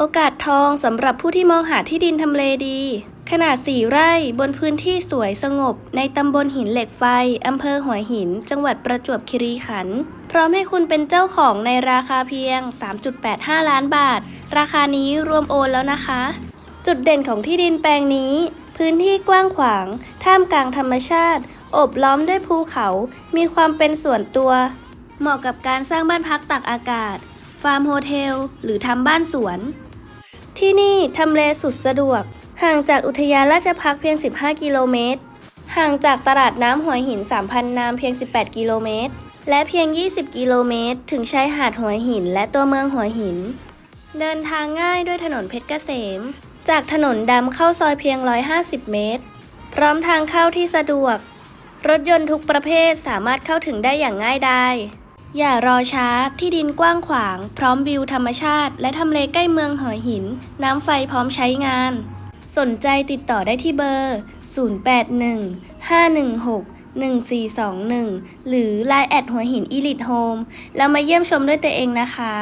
โอกาสทองสำหรับผู้ที่มองหาที่ดินทำเลดี ขนาด 4 ไร่บนพื้นที่สวยสงบ ในตำบลหินเหล็กไฟอำเภอหัวหิน จังหวัดประจวบคีรีขันธ์พร้อมให้คุณเป็นเจ้าของในราคาเพียง 3.85 ล้านบาท ราคานี้รวมโอนแล้วนะคะ จุดเด่นของที่ดินแปลงนี้ พื้นที่กว้างขวาง ท่ามกลางธรรมชาติ อบล้อมด้วยภูเขา มีความเป็นส่วนตัว เหมาะกับการสร้างบ้านพักตากอากาศ ฟาร์มโฮเทล หรือทำบ้านสวน ที่นี่ทำเลสุดสะดวก ห่างจากอุทยานราชพักเพียง 15 กิโลเมตร ห่างจากตลาดน้ำหัวหิน 3,000 นามเพียง 18 กิโลเมตร และเพียง 20 กิโลเมตร ถึงชายหาดหัวหิน และตัวเมืองหัวหิน เดินทางง่ายด้วยถนนเพชรเกษม จากถนนดำเข้าซอยเพียง 150 เมตร พร้อมทางเข้าที่สะดวก รถยนต์ทุกประเภทสามารถเข้าถึงได้อย่างง่ายดาย อย่ารอช้าที่ดินกว้างขวาง พร้อมวิวธรรมชาติ และทำเลใกล้เมืองหัวหิน น้ำไฟพร้อมใช้งาน สนใจติดต่อได้ที่เบอร์ 081 516 1421 หรือ Line แอดหัวหินอีลิทโฮมแล้วมาเยี่ยมชมด้วยตัวเองนะคะ